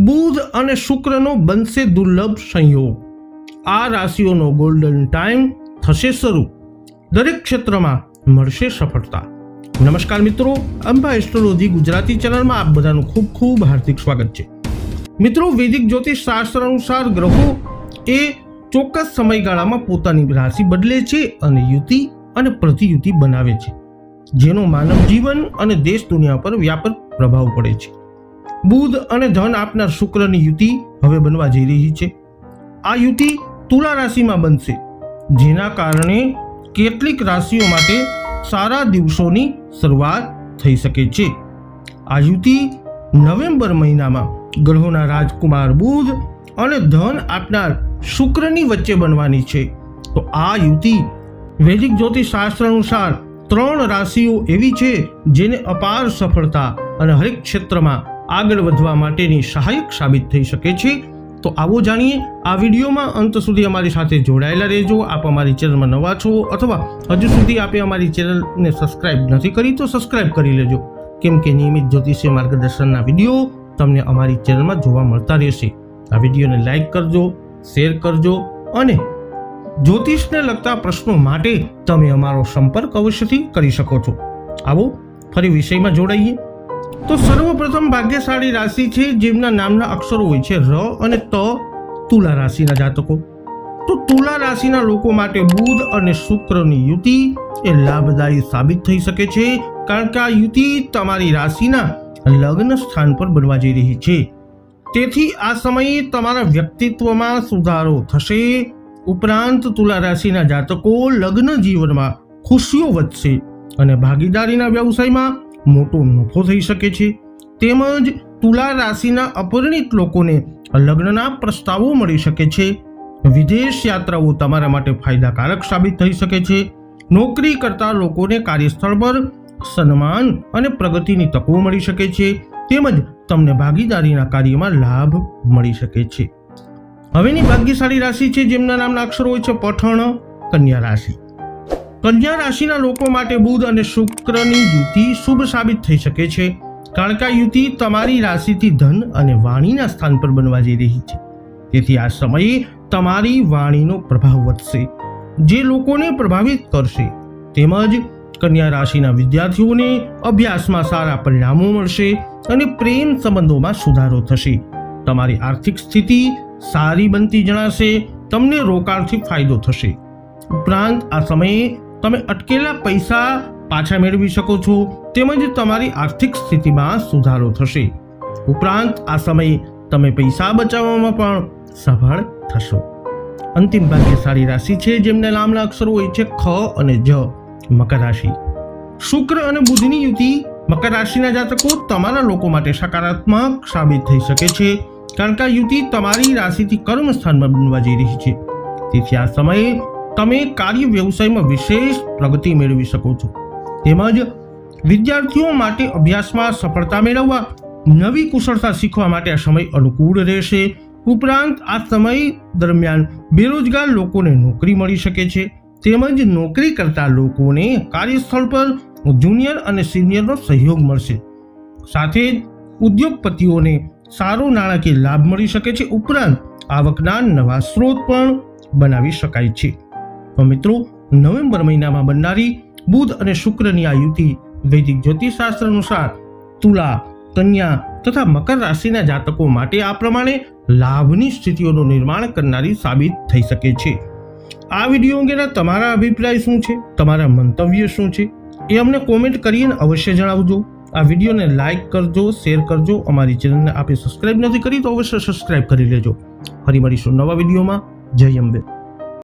બુધ અને શુક્રનો બનશે દુર્લભ સંયોગ. આ રાશિઓનો ગોલ્ડન ટાઈમ થશે શરૂ. દરેક ક્ષેત્રમાં મળશે સફળતા. નમસ્કાર મિત્રો, અંબા એસ્ટ્રોલોજી ગુજરાતી ચેનલમાં આપ બધાનું ખૂબ ખૂબ હાર્દિક સ્વાગત છે. મિત્રો, વૈદિક જ્યોતિષ શાસ્ત્ર અનુસાર ગ્રહો એ ચોક્કસ સમયગાળામાં પોતાની રાશિ બદલે છે અને યુતિ અને પ્રતિયુતિ બનાવે છે. જેનો માનવ જીવન અને દેશ દુનિયા પર વ્યાપક પ્રભાવ પડે છે. બુધ અને ધન આપનાર શુક્રની યુતિ હવે બનવા જઈ રહી છે. આ યુતિ તુલા રાશિમાં બનશે, જેના કારણે કેટલીક રાશિઓ માટે સારા દિવસોની શરૂઆત થઈ શકે છે. આ યુતિ નવેમ્બર મહિનામાં ગ્રહોના રાજકુમાર બુધ અને ધન આપનાર શુક્રની વચ્ચે બનવાની છે. તો આ યુતિ વૈદિક જ્યોતિષ શાસ્ત્ર અનુસાર ત્રણ રાશિઓ એવી છે જેને અપાર સફળતા અને હરેક ક્ષેત્રમાં આગળ વધવા માટેની સહાયક સાબિત થઈ શકે છે. તો આવો જાણીએ, આ વિડીયોમાં અંત સુધી અમારી સાથે જોડાયેલા રહેજો. આપ અમારી ચેનલમાં નવા છો અથવા હજુ સુધી આપે અમારી ચેનલને સબસ્ક્રાઇબ નથી કરી, તો સબસ્ક્રાઇબ કરી લેજો. કેમ કે નિયમિત જ્યોતિષીય માર્ગદર્શનના વીડિયો તમને અમારી ચેનલમાં જોવા મળતા રહેશે. આ વિડીયોને લાઇક કરજો, શેર કરજો અને જ્યોતિષને લગતા પ્રશ્નો માટે તમે અમારો સંપર્ક અવશ્યથી કરી શકો છો. આવો, ફરી વિષયમાં જોડાઈએ. તો સર્વપ્રથમ ભાગ્યશાળી રાશિ છે, જેમના નામના અક્ષરો હોય છે ર અને ત તુલા રાશિના જાતકો. તો તુલા રાશિના લોકો માટે બુધ અને શુક્રની યુતિ એ લાભદાયી સાબિત થઈ શકે છે, કારણ કે આ યુતિ તમારી રાશિના લગ્ન સ્થાન પર બનવા જઈ રહી છે. તેથી આ સમયે તમારા વ્યક્તિત્વમાં સુધારો થશે. ઉપરાંત તુલા રાશિના જાતકો લગ્ન જીવનમાં ખુશીઓ વધશે અને ભાગીદારીના વ્યવસાયમાં મોટો નફો થઈ શકે છે. તેમજ તુલા રાશિના અપરિણિત લોકોને લગ્નના પ્રસ્તાવો મળી શકે છે. વિદેશ યાત્રાઓ તમારા માટે ફાયદાકારક સાબિત થઈ શકે છે. નોકરી કરતા લોકોને કાર્યસ્થળ પર સન્માન અને પ્રગતિની તકો મળી શકે છે. તેમજ તમને ભાગીદારીના કાર્યમાં લાભ મળી શકે છે. હવેની ભાગ્યશાળી રાશિ છે, જેમના નામના અક્ષરો હોય છે, પઠણ, કન્યા રાશિ. કન્યા રાશિના લોકો માટે બુધ અને શુક્રની યુતિ શુભ સાબિત થઈ શકે છે. કારણ કે યુતિ તમારી રાશિથી ધન અને વાણીના સ્થાન પર બનવા જઈ રહી છે. તેથી આ સમયે તમારી વાણીનો પ્રભાવ વધશે. જે લોકોને પ્રભાવિત કરશે તેમજ કન્યા રાશિના વિદ્યાર્થીઓને અભ્યાસમાં સારા પરિણામો મળશે અને પ્રેમ સંબંધોમાં સુધારો થશે. તમારી આર્થિક સ્થિતિ સારી બનતી જણાશે, તમને રોકાણથી ફાયદો થશે. ઉપરાંત આ સમયે તમે અટકેલા પૈસા પાછા મેળવી શકો છો, તેમજ તમારી આર્થિક સ્થિતિમાં સુધારો થશે. ઉપરાંત આ સમયે તમે પૈસા બચાવવામાં પણ સફળ થશો. અંતિમ ભાગ્યશાળી રાશિ છે, જેમને નામના અક્ષરો હોય છે, ખ અને જ મકર રાશિ. શુક્ર અને બુધની યુતિ મકર રાશિના જાતકો તમારા લોકો માટે સકારાત્મક સાબિત થઈ શકે છે, કારણ કે યુતિ તમારી રાશિથી કર્મ સ્થાનમાં બનવા જઈ રહી છે. તેથી આ સમયે તમે કાર્ય વ્યવસાયમાં વિશેષ પ્રગતિ મેળવી શકો છો. તેમજ વિદ્યાર્થીઓ માટે અભ્યાસમાં સફળતા મેળવવા, નવી કુશળતા શીખવા માટે આ સમય અનુકૂળ રહેશે. ઉપરાંત આ સમય દરમિયાન બેરોજગાર લોકોને નોકરી મળી શકે છે. તેમજ નોકરી કરતા લોકોને કાર્યસ્થળ પર જુનિયર અને સિનિયરનો સહયોગ મળશે. સાથે જ ઉદ્યોગપતિઓને સારો નાણાકીય લાભ મળી શકે છે. ઉપરાંત આવકના નવા સ્ત્રોત પણ બનાવી શકાય છે. તો મિત્રો, નવેમ્બર મહિનામાં બનનારી બુધ અને શુક્રની આ યુતિ વૈદિક જ્યોતિષશાસ્ત્ર અનુસાર તુલા, કન્યા તથા મકર રાશિના જાતકો માટે આ પ્રમાણે લાભની સ્થિતિઓનું નિર્માણ કરનારી સાબિત થઈ શકે છે. આ વીડિયો અંગેના તમારા અભિપ્રાય શું છે? તમારા મંતવ્ય શું છે? એ અમને કોમેન્ટ કરીને અવશ્ય જણાવજો. આ વિડીયોને લાઇક કરજો, શેર કરજો. અમારી ચેનલને આપે સબસ્ક્રાઇબ નથી કરી તો અવશ્ય સબસ્ક્રાઇબ કરી લેજો. ફરી મળીશું નવા વિડીયોમાં. જય અંબે.